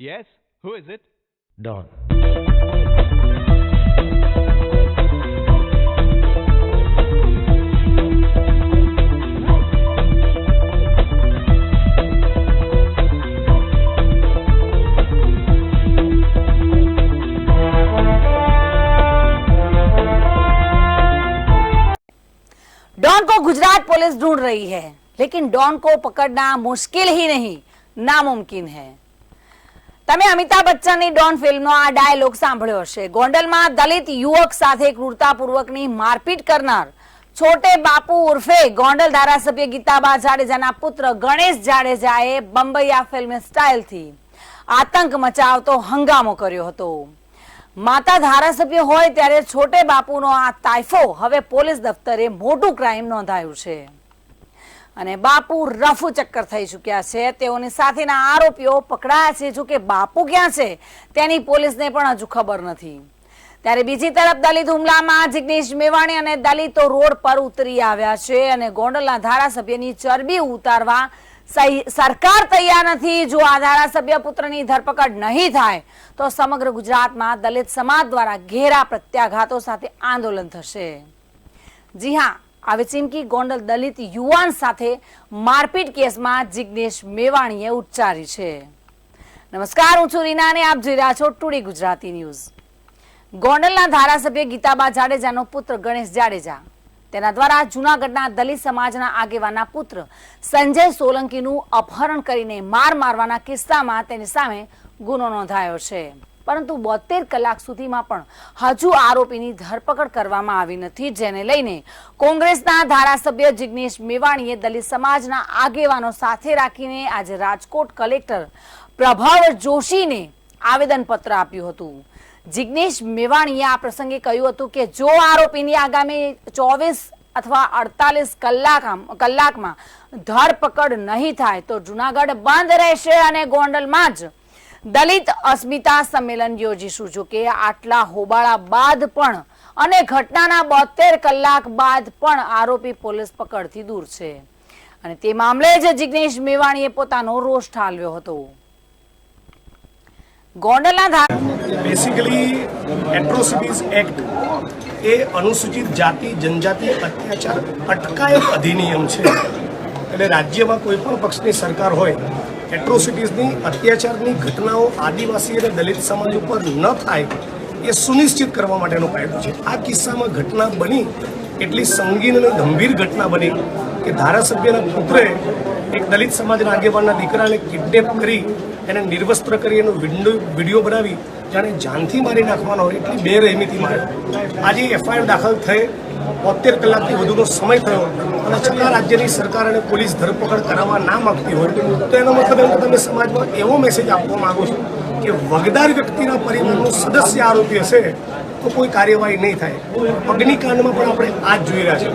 Yes, who is it? Don. Don को Gujarat police ढूंढ रही है लेकिन डॉन को पकड़ना मुश्किल ही नहीं नामुमकिन है તમે અમિતાભ બચ્ચનની ડોન ફિલ્મનો આ ડાયલોગ સાંભળ્યો હશે. ગોંડલમાં દલિત યુવક સાથે ક્રૂરતાપૂર્વકની મારપીટ કરનાર છોટે બાપુ ઉર્ફે ગોંડલ ધારાસભ્ય ગીતાબા જાડેજાના પુત્ર ગણેશ જાડેજાએ બંબૈયા ફિલ્મ સ્ટાઇલથી આતંક મચાવતો હંગામો કર્યો હતો. માતા ધારાસભ્ય હોય ત્યારે છોટે બાપુનો આ તાયફો હવે પોલીસ દફતરે મોટું ક્રાઇમ નોંધાયું છે. અને બાપુ રફુ ચક્કર થઈ ચૂક્યા છે. તેઓની સાથેના આરોપીઓ પકડાયા છે. જો કે બાપુ ક્યાં છે? તેની પોલીસને પણ હજુ ખબર નથી. ત્યારે બીજી તરફ દલિત હુમલામાં જિગ્નેશ મેવાણી અને દલિતો રોડ પર ઉતરી આવ્યા છે અને ગોંડલના ધારાસભ્યની ચરબી ઉતારવા સરકાર તૈયાર નથી. જો આ ધારાસભ્ય પુત્રની ધરપકડ નહીં થાય, તો સમગ્ર ગુજરાતમાં દલિત સમાજ દ્વારા ઘેરા પ્રત્યાઘાતો સાથે આંદોલન થશે. જી હા આવી ચીમકી ગોંડલ દલિત યુવાન સાથે મારપીટ કેસમાં જિગ્નેશ મેવાણીએ ઉચ્ચારી છે. નમસ્કાર, હું છું રીના અને આપ જોઈ રહ્યા છો ટુડે ગુજરાતી ન્યૂઝ. ગોંડલના ધારાસભ્ય ગીતાબા જાડેજાનો પુત્ર ગણેશ જાડેજા, તેના દ્વારા જૂનાગઢના દલિત સમાજના આગેવાનના પુત્ર સંજય સોલંકીનું અપહરણ કરીને માર મારવાના કિસ્સામાં તેની સામે ગુનો નોંધાયો છે. પરંતુ બોતેર કલાક સુધીમાં પણ હજુ આરોપીની ધરપકડ કરવામાં આવી નથી, જેને લઈને કોંગ્રેસના ધારાસભ્ય જિગ્નેશ મેવાણીએ દલિત સમાજના આગેવાનો સાથે રાખીને આજે રાજકોટ કલેક્ટર પ્રભાવ જોશીને આવેદનપત્ર આપ્યું હતું. જિગ્નેશ મેવાણીએ આ પ્રસંગે કહ્યું હતું કે જો આરોપીની આગામી ચોવીસ અથવા અડતાલીસ કલાક કલાકમાં ધરપકડ નહીં થાય તો જુનાગઢ બંધ રહેશે અને ગોંડલમાં જ દલિત અસ્મિતા સંમેલન યોજીશું. જો કે આટલા હોબાળા બાદ પણ અને ઘટનાના બોતેર કલાક બાદ પણ આરોપી પોલીસ પકડથી દૂર છે. અને તે મામલે જ જિગ્નેશ મેવાણીએ પોતાનો રોષ ઠાલવ્યો હતો. બેસિકલી એટ્રોસિટીઝ એક્ટ એ અનુસૂચિત જાતિ, જનજાતિ અત્યાચાર અટકાયત અધિનિયમ છે. એટલે રાજ્યમાં કોઈ પણ પક્ષની સરકાર હોય એટ્રોસિટીઝની, અત્યાચારની ઘટનાઓ આદિવાસી અને દલિત સમાજ ઉપર ન થાય એ સુનિશ્ચિત કરવા માટેનો કાયદો છે. આ કિસ્સામાં ઘટના બની, એટલી સંગીન અને ગંભીર ઘટના બની કે ધારાસભ્યના પુત્રે એક દલિત સમાજના આગેવાનના દીકરાને કિડનેપ કરી, એને નિર્વસ્ત્ર કરી, એનો વીડિયો બનાવી, જાણે જાનથી મારી નાખવાનો એટલી બેરહેમીથી માર્યો. આજે એફઆઈઆર દાખલ થઈ બોતેર કલાકથી વધુનો સમય થયો અને છતાં રાજ્યની સરકાર અને પોલીસ ધરપકડ કરાવવા ના માગતી હોય, તો એનો મતલબ એમ તમે સમાજમાં એવો મેસેજ આપવા માગો છો કે વગદાર વ્યક્તિના પરિવારનો સદસ્ય આરોપી હશે તો કોઈ કાર્યવાહી નહીં થાય. અગ્નિકાંડમાં પણ આપણે આ જ જોઈ રહ્યા છે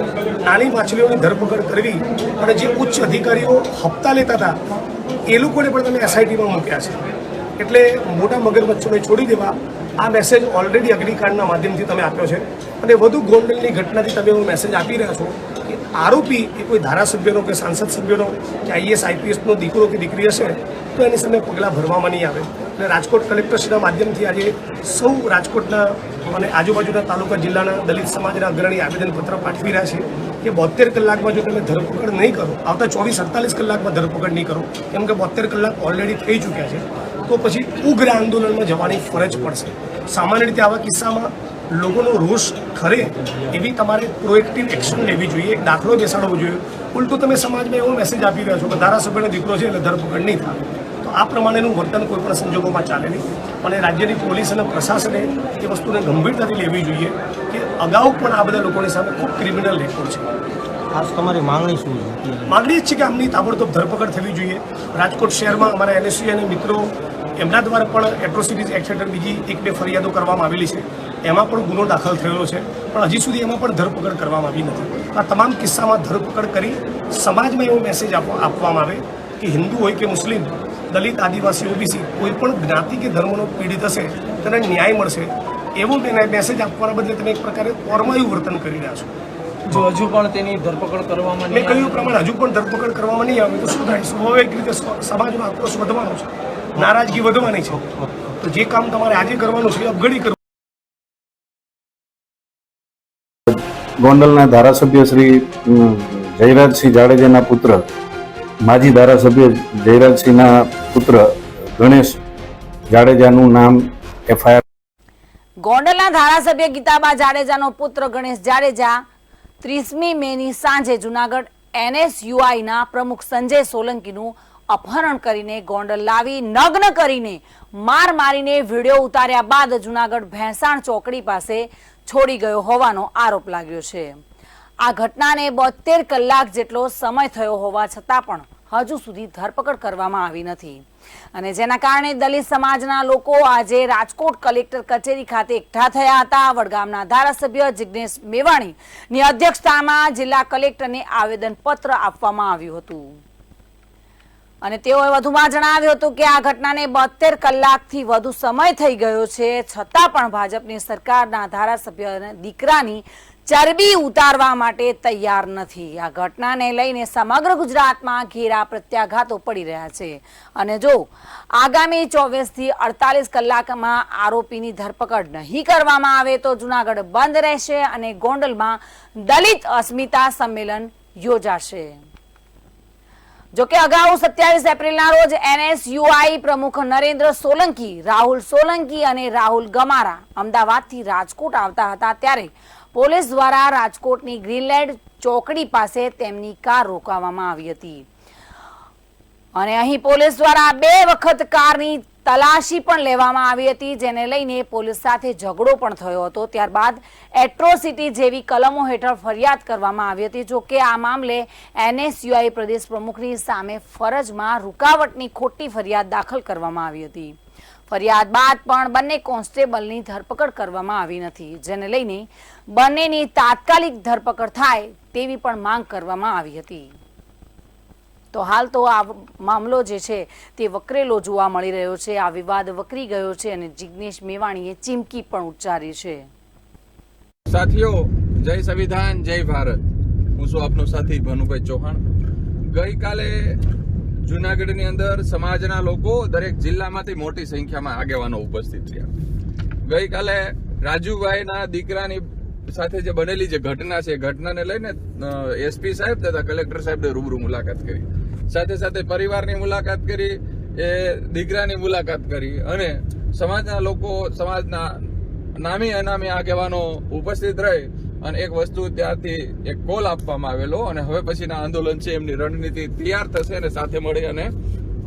નાની માછલીઓની ધરપકડ કરવી અને જે ઉચ્ચ અધિકારીઓ હપ્તા લેતા હતા, એ લોકોને પણ તમે એસઆઈટીમાં મૂક્યા છે. એટલે મોટા મગરમચ્છોને છોડી દેવા આ મેસેજ ઓલરેડી અગ્નિકાંડના માધ્યમથી તમે આપ્યો છે. અને વધુ ગોંડલની ઘટનાથી તમે એવો મેસેજ આપી રહ્યા છો કે આરોપી એ કોઈ ધારાસભ્યનો કે સાંસદ સભ્યનો કે આઈએસ, આઈપીએસનો દીકરો કે દીકરી હશે તો એની સામે પગલાં ભરવામાં નહીં આવે. અને રાજકોટ કલેક્ટરશ્રીના માધ્યમથી આજે સૌ રાજકોટના અને આજુબાજુના તાલુકા જિલ્લાના દલિત સમાજના અગ્રણી આવેદનપત્ર પાઠવી રહ્યા છે કે બોતેર કલાકમાં જો તમે ધરપકડ નહીં કરો, આવતા ચોવીસ, અડતાલીસ કલાકમાં ધરપકડ નહીં કરો, કેમ કે બોતેર કલાક ઓલરેડી થઈ ચૂક્યા છે, તો પછી ઉગ્ર આંદોલનમાં જવાની ફરજ પડશે. સામાન્ય રીતે આવા કિસ્સામાં લોકોનો રોષ ખરે એવી તમારે પ્રોએક્ટિવ એક્શન લેવી જોઈએ એક દાખલો બેસાડવો જોઈએ. ઉલટું તમે સમાજમાં એવો મેસેજ આપી રહ્યા છો કે ધારાસભ્યનો દીકરો છે એટલે ધરપકડ નહીં થાય. તો આ પ્રમાણેનું વર્તન કોઈ પણ સંજોગોમાં ચાલે નહીં. અને રાજ્યની પોલીસ અને પ્રશાસને એ વસ્તુને ગંભીરતાથી લેવી જોઈએ કે અગાઉ પણ આ બધા લોકોની સામે ખૂબ ક્રિમિનલ રેકોર્ડ છે. ખાસ તમારી માંગણી શું છે? માગણી જ છે કે આમની તાબડતોબ ધરપકડ થવી જોઈએ. રાજકોટ શહેરમાં અમારા એનએસસી અને મિત્રો એમના દ્વારા પણ એટ્રોસિટીઝ એક્ટ હેઠળ બીજી એક બે ફરિયાદો કરવામાં આવેલી છે. એમાં પણ ગુનો દાખલ થયેલો છે. પણ હજી સુધી એમાં પણ ધરપકડ કરવામાં આવી નથી. આ તમામ કિસ્સામાં ધરપકડ કરી સમાજમાં એવો મેસેજ આપવા આપવામાં આવે કે હિન્દુ હોય કે મુસ્લિમ દલિત આદિવાસી ઓબીસી કોઈ પણ જ્ઞાતિ કે ધર્મનો પીડિત હશે તેને ન્યાય મળશે. એવો મેસેજ આપવાના બદલે તમે એક પ્રકારે ઓરમાયું વર્તન કરી રહ્યા છો. જો હજુ પણ તેની ધરપકડ કરવામાં મેં કહ્યું પ્રમાણે હજુ પણ ધરપકડ કરવામાં નહીં આવે તો શું થાય? સ્વાભાવિક રીતે સમાજનો આક્રોશ વધવાનો છે. નારાજગી વધવાની છે. તો જે કામ તમારે આજે કરવાનું છે અપઘડી કરવાનું ગોંડલના ધારાસભ્ય શ્રી જયરાજસિંહ જાડેજાના પુત્ર માજી ધારાસભ્ય જયરાજસિંહના પુત્ર ગણેશ જાડેજાનું નામ એફઆઈઆર. ગોંડલના ધારાસભ્ય ગીતાબા જાડેજાનો પુત્ર ગણેશ જાડેજા ત્રીસમી મેની સાંજે જુનાગઢ એનએસયુઆઈના પ્રમુખ સંજય સોલંકીનું અપહરણ કરીને ગોંડલ લાવી નગ્ન કરીને માર મારીને વીડિયો ઉતાર્યા બાદ જુનાગઢ ભેંસાણ ચોકડી પાસે છોડી ગયો હોવાનો આરોપ લાગ્યો છે. આ ઘટનાને બોતેર કલાક જેટલો સમય થયો હોવા છતાં પણ હજુ સુધી ધરપકડ કરવામાં આવી નથી. અને જેના કારણે દલિત સમાજના લોકો આજે રાજકોટ કલેક્ટર કચેરી ખાતે એકઠા થયા હતા. વડગામના ધારાસભ્ય જિગ્નેશ મેવાણીની અધ્યક્ષતામાં જિલ્લા કલેક્ટરને આવેદનપત્ર આપવામાં આવ્યું હતું. અને તેઓએ વધુમાં જણાવ્યું હતું કે આ ઘટનાને બોતેર કલાકથી વધુ સમય થઈ ગયો છે. છતાં પણ ભાજપની સરકારના ધારાસભ્ય દીકરાની ચરબી ઉતારવા માટે તૈયાર નથી. આ ઘટનાને લઈને સમગ્ર ગુજરાતમાં ઘેરા પ્રત્યાઘાતો પડી રહ્યા છે. અને જો આગામી ચોવીસથી અડતાલીસ કલાકમાં આરોપીની ધરપકડ નહીં કરવામાં આવે તો જુનાગઢ બંધ રહેશે અને ગોંડલમાં દલિત અસ્મિતા સંમેલન યોજાશે. જોકે અગાઉ સત્યાવીસ એપ્રિલના રોજ એનએસયુઆઈ પ્રમુખ નરેન્દ્ર સોલંકી, રાહુલ સોલંકી અને રાહુલ ગમારા અમદાવાદથી રાજકોટ આવતા હતા ત્યારે પોલીસ દ્વારા રાજકોટની ગ્રીનલેન્ડ ચોકડી પાસે તેમની કાર રોકાવામાં આવી હતી. અને અહીં પોલીસ દ્વારા બે વખત કારની તલાશી પણ લેવામાં આવી હતી, જેને લઈને પોલીસ સાથે ઝઘડો પણ થયો હતો. ત્યારબાદ એટ્રોસિટી જેવી કલમો હેઠળ ફરિયાદ કરવામાં આવી હતી. જો કે આ મામલે એનએસયુઆઈ પ્રદેશ પ્રમુખની સામે ફરજમાં રૂકાવટની ખોટી ફરિયાદ દાખલ કરવામાં આવી હતી. ફરિયાદ બાદ પણ બંને કોન્સ્ટેબલની ધરપકડ કરવામાં આવી નથી, જેને લઈને બંનેની તાત્કાલિક ધરપકડ થાય તેવી પણ માંગ કરવામાં આવી હતી. તો હાલ તો આ મામલો જે છે તે વકરેલો જોવા મળી રહ્યો છે. આ વિવાદ વકરી ગયો છે અને જિગ્નેશ મેવાણીએ ચીમકી પણ ઉચ્ચારી છે. સાથીઓ, જય સંવિધાન, જય ભારત. હું છું આપનો સાથી ભનુભાઈ ચૌહાણ. ગઈકાલે જુનાગઢની અંદર સમાજના લોકો દરેક જિલ્લામાંથી મોટી સંખ્યામાં આગેવાનો ઉપસ્થિત રહ્યા ગઈકાલે રાજુભાઈના દીકરાની સાથે જે બનેલી જે ઘટના છે, એ ઘટનાને લઈને એસપી સાહેબ તથા કલેક્ટર સાહેબે રૂબરૂ મુલાકાત કરી. સાથે સાથે પરિવારની મુલાકાત કરી, એ દીકરાની મુલાકાત કરી અને સમાજના લોકો, સમાજના નામી અનામી આગેવાનો ઉપસ્થિત રહી અને એક વસ્તુ ત્યાંથી એક કોલ આપવામાં આવેલો અને હવે પછીના આંદોલન છે, એમની રણનીતિ તૈયાર થશે અને સાથે મળી અને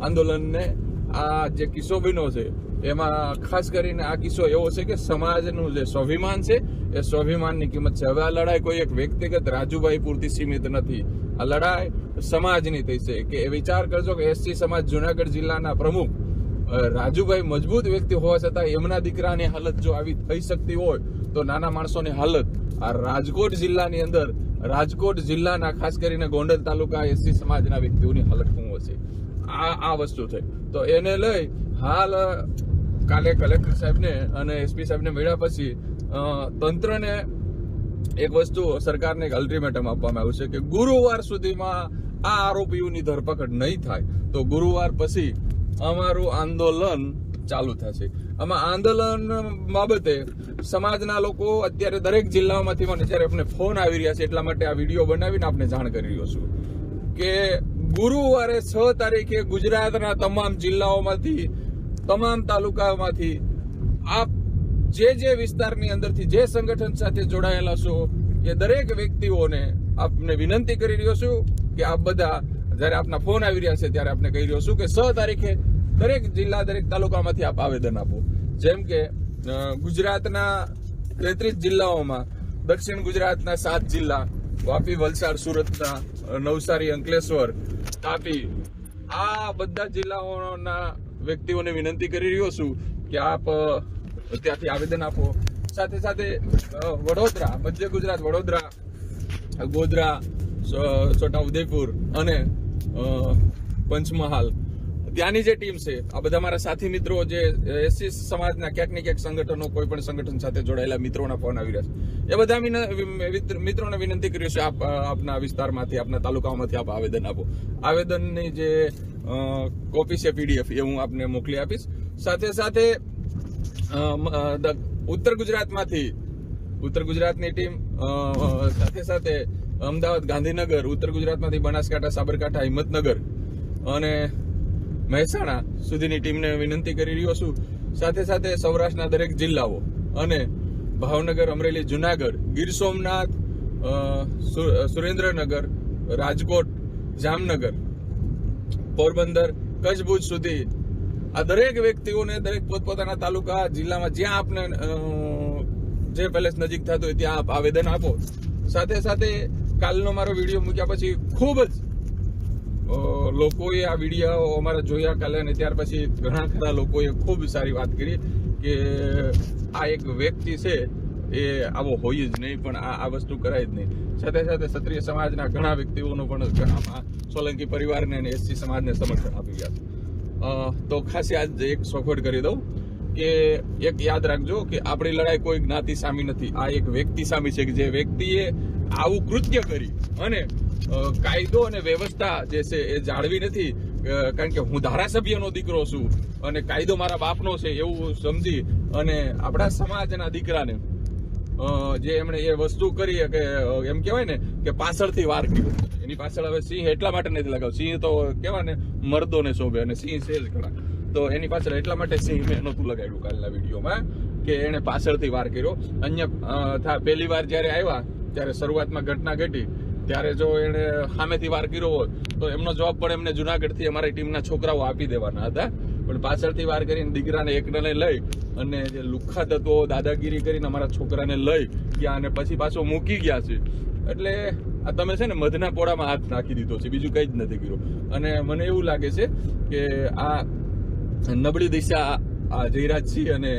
આંદોલનને આ જે કિસ્સો બન્યો છે, એમાં ખાસ કરીને આ કિસ્સો એવો છે કે સમાજનું જે સ્વાભિમાન છે એ સ્વાભિમાનની કિંમત છે. હવે આ લડાઈ કોઈ એક વ્યક્તિગત રાજુભાઈ પૂરતી સીમિત નથી. આ લડાઈ સમાજની થઈ છે. કે વિચાર કરજો કે એસસી સમાજ જુનાગઢ જિલ્લાના પ્રમુખ રાજુભાઈ મજબૂત વ્યક્તિ હોવા છતાં એમના દીકરાની હાલત જો આવી થઈ શકતી હોય, તો નાના માણસોની હાલત આ રાજકોટ જિલ્લાની અંદર, રાજકોટ જિલ્લાના ખાસ કરીને ગોંડલ તાલુકા એસસી સમાજના વ્યક્તિઓની હાલત શું હશે આ આ વસ્તુ છે. તો એને લઈ હાલ કાલે કલેક્ટર સાહેબને અને એસપી સાહેબને મળ્યા પછી તંત્રને એક વસ્તુ સરકારને એક અલ્ટિમેટમ આપવામાં આવ્યું છે કે ગુરુવાર સુધીમાં આ આરોપીઓની ધરપકડ નહીં થાય. તો ગુરુવાર પછી અમારું આંદોલન ચાલુ થશે. આમાં આંદોલન બાબતે સમાજના લોકો અત્યારે દરેક જિલ્લાઓમાંથી મને જ્યારે આપણે ફોન આવી રહ્યા છે એટલા માટે આ વીડિયો બનાવીને આપણે જાણ કરી રહ્યો છું કે ગુરુવારે છ તારીખે ગુજરાતના તમામ જિલ્લાઓમાંથી, તમામ તાલુકામાંથી આપ જે જે વિસ્તારની અંદરથી જે સંગઠન સાથે જોડાયેલા છો, એ દરેક વ્યક્તિઓને આપને વિનંતી કરી રહ્યો છું કે આપ બધા જ્યારે આપના ફોન આવી રહ્યા છે ત્યારે આપને કહી રહ્યો છું કે છ તારીખે દરેક જિલ્લા, દરેક તાલુકામાંથી આપ આવેદન આપો. જેમ કે ગુજરાતના તેત્રીસ જિલ્લાઓમાં, દક્ષિણ ગુજરાતના સાત જિલ્લા, વાપી, વલસાડ, સુરતના નવસારી, અંકલેશ્વર, તાપી, આ બધા જિલ્લાઓના વ્યક્તિઓને વિનંતી કરી રહ્યો છું કે આપ ત્યાંથી આવેદન આપો. સાથે સાથે વડોદરા, મધ્ય ગુજરાત, વડોદરા, ગોધરા છ- છોટા ઉદેપુર અને પંચમહાલ. ત્યાંની જે ટીમ છે, આ બધા મારા સાથી મિત્રો જે એસસી સમાજના ક્યાંક ને ક્યાંક સંગઠનો, કોઈ પણ સંગઠન સાથે જોડાયેલા મિત્રોના ફોન આવી રહ્યા છે. એ બધા મિત્રોને વિનંતી કર્યું છે આપ આપના વિસ્તારમાંથી, આપના તાલુકામાંથી આપ આવેદન આપો. આવેદનની જે કોપી છે પીડીએફ, એ હું આપને મોકલી આપીશ. સાથે સાથે ઉત્તર ગુજરાતમાંથી, ઉત્તર ગુજરાતની ટીમ સાથે સાથે અમદાવાદ, ગાંધીનગર, ઉત્તર ગુજરાતમાંથી બનાસકાંઠા, સાબરકાંઠા, હિંમતનગર અને મહેસાણા સુધીની ટીમને વિનંતી કરી રહ્યો છું. સાથે સાથે સૌરાષ્ટ્રના દરેક જિલ્લાઓ અને ભાવનગર, અમરેલી, જુનાગઢ, ગીર સોમનાથ સુરેન્દ્રનગર, રાજકોટ, જામનગર, પોરબંદર, કચ્છ ભુજ સુધી આ દરેક વ્યક્તિઓને દરેક પોતપોતાના તાલુકા, જિલ્લામાં જ્યાં આપને જે પેલેસ નજીક થતું હોય ત્યાં આપ આવેદન આપો. સાથે સાથે કાલનો મારો વીડિયો મૂક્યા પછી ખૂબ જ લોકોએ આ વીડિયો અમારા જોયા કાલે અને ત્યાર પછી ઘણા ખરા લોકોએ ખૂબ સારી વાત કરી કે આ એક વ્યક્તિ છે, એ આવો હોય જ નહીં, પણ આ આ વસ્તુ કરાય જ નહીં. સાથે સાથે ક્ષત્રિય સમાજના ઘણા વ્યક્તિઓનું પણ આમાં સોલંકી પરિવારને અને એસસી સમાજને સમર્થન આપી ગયા તો ખાસ આજ એક સોખવટ કરી દઉં કે એક યાદ રાખજો કે આપણી લડાઈ કોઈ જ્ઞાતિ સામી નથી. આ એક વ્યક્તિ સામી છે કે જે વ્યક્તિએ આવું કૃત્ય કરી અને કાયદો અને વ્યવસ્થા જે છે એ જાળવી નથી. કારણ કે હું ધારાસભ્યનો દીકરો છું અને કાયદો મારા બાપનો છે એવું સમજી અને આપણા સમાજના દીકરાને જે એમણે એ વસ્તુ કરી કે એમ કહેવાય ને કે પાછળથી વાર કર્યો. એની પાછળ હવે સિંહ એટલા માટે નથી લગાવ. સિંહ તો કેવા ને, મર્દોને શોભે અને સિંહ છે જ ઘણા. તો એની પાછળ એટલા માટે સિંહ મેં નહોતું લગાડ્યું કાલના વિડીયોમાં, કે એને પાછળથી વાર કર્યો. અન્ય પહેલી વાર જ્યારે આવ્યા, ત્યારે શરૂઆતમાં ઘટના ઘટી. ત્યારે જો એને સામેથી વાર કર્યો હોત, તો એમનો જવાબ પણ એમને જુનાગઢથી અમારી ટીમના છોકરાઓ આપી દેવાના હતા. પણ પાછળથી વાર કરીને દીકરાને એકને લઈ અને જે લુખ્ખા તત્વો દાદાગીરી કરીને અમારા છોકરાને લઈ ગયા અને પછી પાછો મૂકી ગયા છે. એટલે આ તમે છે ને મધના પોળામાં હાથ નાખી દીધો છે, બીજું કંઈ જ નથી કર્યું. અને મને એવું લાગે છે કે આ નબળી દિશા આ જયરાજસિંહ અને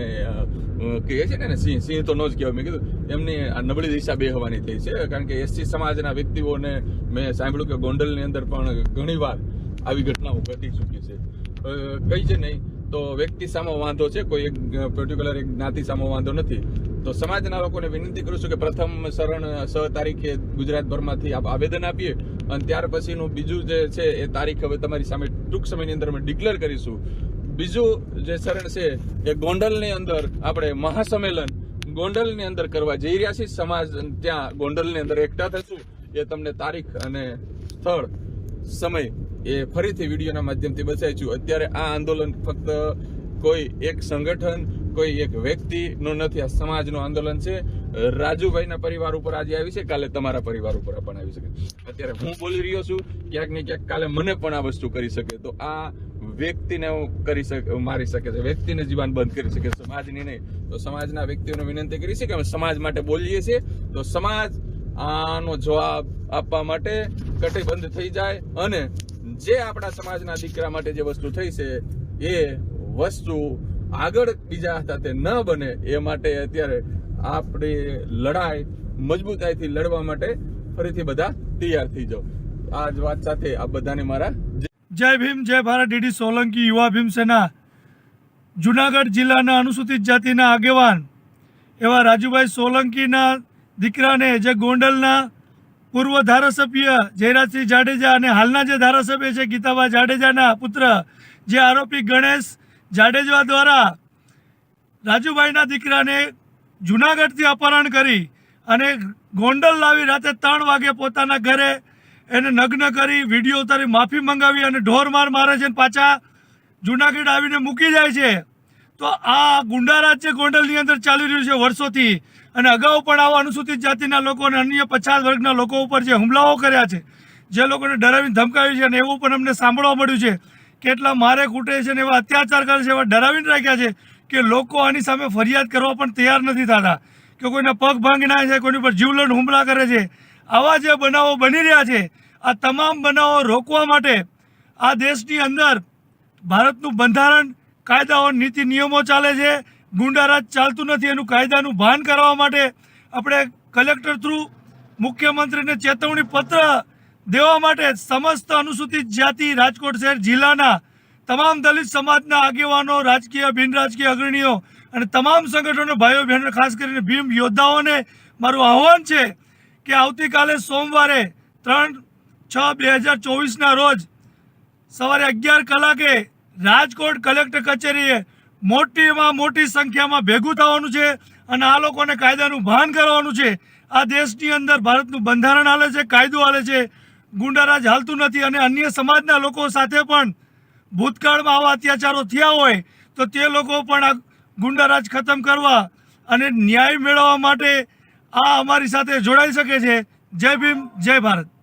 કહે છે ને સિંહ સિંહ તો નો જ કહેવાય, મેં કીધું, એમની આ નબળી દિશા બે હવાની થઈ છે, કારણ કે એસસી સમાજના વ્યક્તિઓને મેં સાંભળ્યું કે ગોંડલની અંદર પણ ઘણીવાર આવી ઘટનાઓ ઘટી ચૂકી છે. કઈ છે નહીં, તો વ્યક્તિ સામો વાંધો છે, કોઈ એક પર્ટિક્યુલર એક જ્ઞાતિ સામો વાંધો નથી. તો સમાજના લોકોને વિનંતી કરું છું કે પ્રથમ શરણ છ તારીખે ગુજરાતભરમાંથી આવેદન આપીએ અને ત્યાર પછીનું બીજું જે છે એ તારીખ હવે તમારી સામે ટૂંક સમયની અંદર અમે ડિક્લેર કરીશું. બીજું જે શરણ છે એ ગોંડલની અંદર આપણે મહાસંમેલન ગોંડલની અંદર કરવા જઈ રહ્યા છીએ. સમાજ ત્યાં ગોંડલની અંદર એકઠા થશું. એ તમને તારીખ અને સ્થળ, સમય એ ફરીથી વિડીયોના માધ્યમથી બતાવીશું. અત્યારે આ આંદોલન ફક્ત કોઈ એક સંગઠન કોઈ એક વ્યક્તિનું નથી. આ સમાજનું આંદોલન છે. રાજુભાઈના પરિવાર ઉપર આજે આવી છે. કાલે તમારા પરિવાર ઉપર પણ આવી શકે. અત્યારે હું બોલી રહ્યો છું, ક્યાંક ને ક્યાંક કાલે મને પણ આ વસ્તુ કરી શકે. તો આ વ્યક્તિને કરી શકે, મારી શકે છે. વ્યક્તિને જીવન બંધ કરી શકે, સમાજની નહીં. તો સમાજના વ્યક્તિઓને વિનંતી કરી છે કે અમે સમાજ માટે બોલીએ છીએ. તો સમાજ આનો જવાબ આપવા માટે કટિબંધ થઈ જાય અને જે આપણા સમાજના દીકરા માટે જે વસ્તુ થઈ છે, એ વસ્તુ આગળ બીજા સાથે ન બને એ માટે અત્યારે આપણી લડાઈ મજબૂતાઈથી લડવા માટે ફરીથી બધા તૈયાર થઈ જાઓ. આ જ વાત સાથે આ બધાને મારા જય ભીમ, જય ભારત. ડીડી સોલંકી યુવા ભીમ સેના. જુનાગઢ જિલ્લાના અનુસૂચિત જાતિના આગેવાન એવા રાજુભાઈ સોલંકીના દીકરાને, જે ગોંડલના પૂર્વ ધારાસભ્ય જયરાજસિંહ જાડેજા અને હાલના જે ધારાસભ્ય છે ગીતાબા જાડેજાના પુત્ર, જે આરોપી ગણેશ જાડેજા દ્વારા રાજુભાઈના દીકરાને જુનાગઢથી અપહરણ કરી અને ગોંડલ લાવી રાતે ત્રણ વાગે પોતાના ઘરે એને નગ્ન કરી, વીડિયો ઉતારી, માફી મંગાવી અને ઢોર માર મારે છે પાછા જુનાગઢ આવીને મૂકી જાય છે. તો આ ગુંડારાજ છે ગોંડલની અંદર ચાલી રહ્યું છે વર્ષોથી અને અગાઉ પણ આવા અનુસૂચિત જાતિના લોકો અને અન્ય પછાત વર્ગના લોકો ઉપર જે હુમલાઓ કર્યા છે, જે લોકોને ડરાવીને ધમકાવ્યું છે અને એવું પણ અમને સાંભળવા મળ્યું છે. કેટલા મારે કૂટે છે અને એવા અત્યાચાર કરે છે એવા ડરાવીને રાખ્યા છે કે લોકો આની સામે ફરિયાદ કરવા પણ તૈયાર નથી થતા. કે કોઈના પગ ભાંગી નાખે છે, કોઈની પર જીવલેણ હુમલા કરે છે. આવા જે બનાવો બની રહ્યા છે, આ તમામ બનાવો રોકવા માટે આ દેશની અંદર ભારતનું બંધારણ, કાયદાઓ, નીતિ, નિયમો ચાલે છે. ગુંડારાજ ચાલતું નથી, એનું કાયદાનું ભાન કરવા માટે આપણે કલેક્ટર થ્રુ મુખ્યમંત્રીને ચેતવણી પત્ર દેવા માટે સમસ્ત અનુસૂચિત જાતિ, રાજકોટ શહેર, જિલ્લાના તમામ દલિત સમાજના આગેવાનો, રાજકીય બિન રાજકીય અગ્રણીઓ અને તમામ સંગઠનો ભાઈઓ બહેનો ખાસ કરીને ભીમ યોદ્ધાઓને મારું આહ્વાન છે કે આવતીકાલે સોમવારે ત્રણ છ બે હજાર ચોવીસના રોજ સવારે અગિયાર કલાકે રાજકોટ કલેક્ટર કચેરીએ મોટીમાં મોટી સંખ્યામાં ભેગું થવાનું છે અને આ લોકોને કાયદાનું ભાન કરવાનું છે. આ દેશની અંદર ભારતનું બંધારણ હાલે છે, કાયદો હાલે છે ગુંડારાજ હાલતું નથી અને અન્ય સમાજના લોકો સાથે પણ ભૂતકાળમાં આવા અત્યાચારો થયા હોય તો તે લોકો પણ આ ગુંડારાજ ખતમ કરવા અને ન્યાય મેળવવા માટે આ અમારી સાથે જોડાઈ શકે છે. જય ભીમ, જય ભારત.